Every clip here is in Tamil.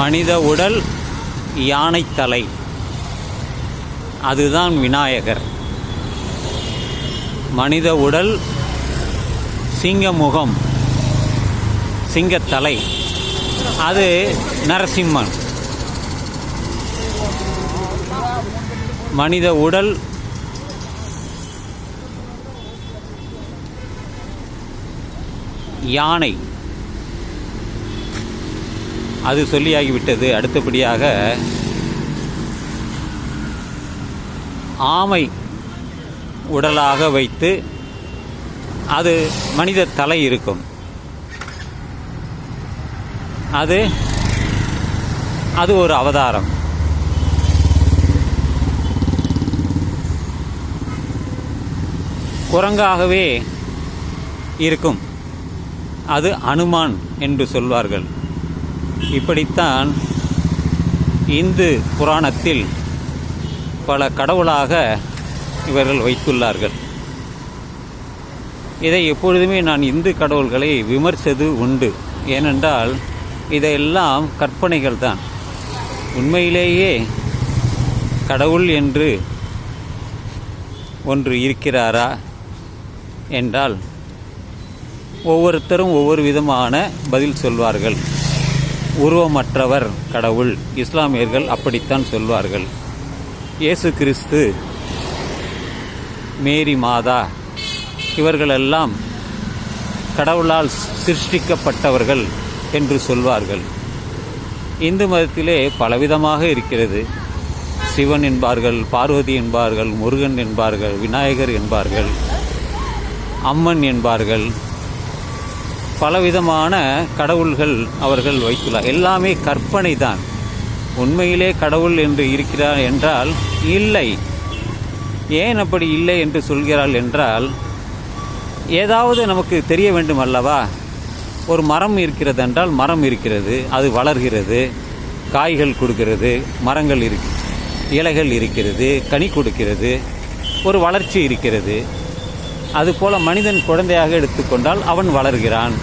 மனித உடல் யானை தலை. அதுதான் விநாயகர். மனித உடல் சிங்க முகம் சிங்கத்தலை. அது நரசிம்மன். மனித உடல் யானை. அது சொல்லியாகிவிட்டது. அடுத்தபடியாக ஆமை உடலாக வைத்து அது மனித தலை இருக்கும். அது அது ஒரு அவதாரம். குரங்காகவே இருக்கும். அது அனுமான் என்று சொல்வார்கள். இப்படித்தான் இந்து புராணத்தில் பல கடவுளாக இவர்கள் வைத்துள்ளார்கள். இதை எப்பொழுதுமே நான் இந்து கடவுள்களை விமர்சது உண்டு. ஏனென்றால் இதையெல்லாம் கற்பனைகள் தான். உண்மையிலேயே கடவுள் என்று ஒன்று இருக்கிறாரா என்றால் ஒவ்வொருத்தரும் ஒவ்வொரு விதமான பதில் சொல்வார்கள். உருவமற்றவர் கடவுள். இஸ்லாமியர்கள் அப்படித்தான் சொல்வார்கள். இயேசு கிறிஸ்து மேரி மாதா இவர்களெல்லாம் கடவுளால் சிருஷ்டிக்கப்பட்டவர்கள் என்று சொல்வார்கள். இந்து மதத்திலே பலவிதமாக இருக்கிறது. சிவன் என்பார்கள் பார்வதி என்பார்கள் முருகன் என்பார்கள் விநாயகர் என்பார்கள் அம்மன் என்பார்கள் பலவிதமான கடவுள்கள் அவர்கள் வைத்துள்ளார். எல்லாமே கற்பனை தான் உண்மையிலே கடவுள் என்று இருக்கிறார் என்றால் இல்லை. ஏன் அப்படி இல்லை என்று சொல்கிறாள் என்றால் ஏதாவது நமக்கு தெரிய வேண்டும் அல்லவா? ஒரு மரம் இருக்கிறது என்றால் மரம் இருக்கிறது அது வளர்கிறது காய்கள் கொடுக்கிறது மரங்கள் இருக்கு இலைகள் இருக்கிறது கனி கொடுக்கிறது ஒரு வளர்ச்சி இருக்கிறது. அதுபோல மனிதன் குழந்தையாக எடுத்துக்கொண்டால் அவன் வளர்கிறான்.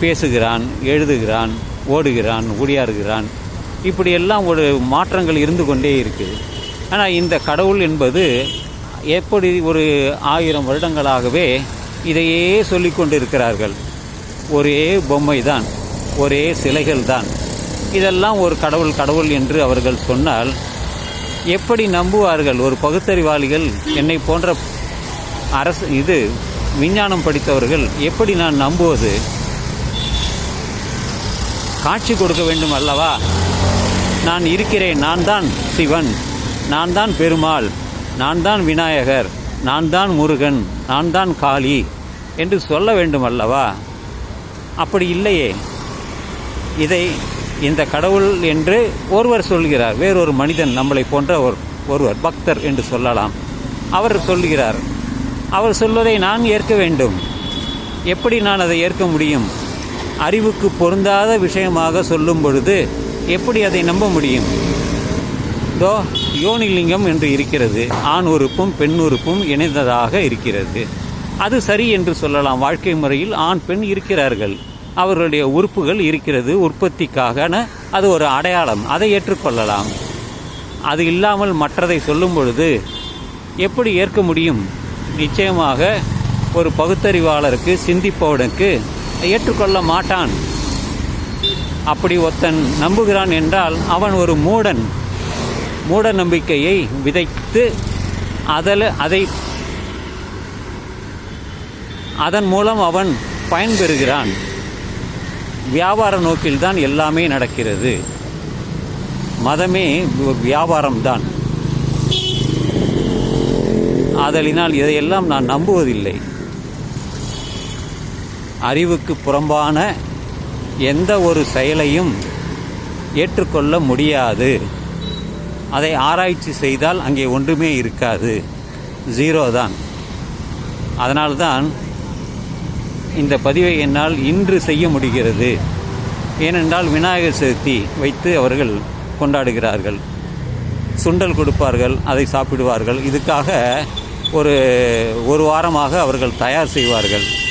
பேசுகிறான் எழுதுகிறான் ஓடுகிறான் ஓடியாறுகிறான் இப்படியெல்லாம் ஒரு மாற்றங்கள் இருந்து கொண்டே இருக்குது ஆனால் இந்த கடவுள் என்பது எப்படி ஒரு ஆயிரம் வருடங்களாகவே இதையே சொல்லி கொண்டு இருக்கிறார்கள் ஒரே பொம்மை தான் ஒரே சிலைகள் தான் இதெல்லாம் ஒரு கடவுள் கடவுள் என்று அவர்கள் சொன்னால் எப்படி நம்புவார்கள்? ஒரு பகுத்தறிவாளிகள் என்னை போன்ற அரசு இது விஞ்ஞானம் படித்தவர்கள் எப்படி நான் நம்புவது? காட்சி கொடுக்க வேண்டும் அல்லவா? நான் இருக்கிறேன் நான் தான் சிவன் நான் தான் பெருமாள் நான் தான் விநாயகர் நான் தான் முருகன் நான் தான் காளி என்று சொல்ல வேண்டும் அல்லவா? அப்படி இல்லையே. இதை இந்த கடவுள் என்று ஒருவர் சொல்கிறார். வேறொரு மனிதன் நம்மளை போன்ற ஒரு ஒருவர் பக்தர் என்று சொல்லலாம். அவர் சொல்கிறார் அவர் சொல்வதை நான் ஏற்க வேண்டும். எப்படி நான் அதை ஏற்க முடியும்? அறிவுக்கு பொருந்தாத விஷயமாக சொல்லும் பொழுது எப்படி அதை நம்ப முடியும்? தோ யோனிலிங்கம் என்று இருக்கிறது ஆண் உறுப்பும் பெண் உறுப்பும் இணைந்ததாக இருக்கிறது. அது சரி என்று சொல்லலாம். வாழ்க்கை முறையில் ஆண் பெண் இருக்கிறார்கள். அவர்களுடைய உறுப்புகள் இருக்கிறது உற்பத்திக்காக அது ஒரு அடையாளம். அதை ஏற்றுக்கொள்ளலாம். அது இல்லாமல் மற்றதை சொல்லும் பொழுது எப்படி ஏற்க முடியும்? நிச்சயமாக ஒரு பகுத்தறிவாளருக்கு சிந்திப்பவனுக்கு ஏற்றுக்கொள்ள மாட்டான் அப்படி ஒருத்தன் நம்புகிறான் என்றால் அவன் ஒரு மூடன். மூட நம்பிக்கையை விதைத்து அதில் அதை அதன் மூலம் அவன் பயன்பெறுகிறான் வியாபார நோக்கில்தான் எல்லாமே நடக்கிறது. மதமே வியாபாரம்தான். ஆதலினால் இதையெல்லாம் நான் நம்புவதில்லை. அறிவுக்கு புறம்பான எந்த ஒரு செயலையும் ஏற்றுக்கொள்ள முடியாது. அதை ஆராய்ச்சி செய்தால் அங்கே ஒன்றுமே இருக்காது. ஜீரோ தான். அதனால்தான் இந்த பதிவை என்னால் இன்று செய்ய முடிகிறது. ஏனென்றால் விநாயகர் சதுர்த்தி வைத்து அவர்கள் கொண்டாடுகிறார்கள். சுண்டல் கொடுப்பார்கள் அதை சாப்பிடுவார்கள். இதுக்காக ஒரு ஒரு வாரமாக அவர்கள் தயார் செய்வார்கள்.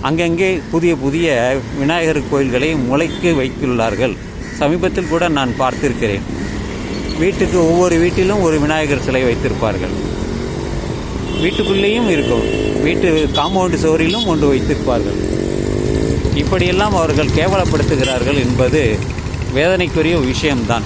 அங்கங்கே புதிய புதிய விநாயகர் கோயில்களை முளைக்கு வைத்துள்ளார்கள். சமீபத்தில் கூட நான் பார்த்திருக்கிறேன். வீட்டுக்கு ஒவ்வொரு வீட்டிலும் ஒரு விநாயகர் சிலை வைத்திருப்பார்கள். வீட்டுக்குள்ளேயும் இருக்கும். வீட்டு காம்பவுண்டு சுவரிலும் ஒன்று வைத்திருப்பார்கள். இப்படியெல்லாம் அவர்கள் கேவலப்படுத்துகிறார்கள் என்பது வேதனைக்குரிய விஷயம்தான்.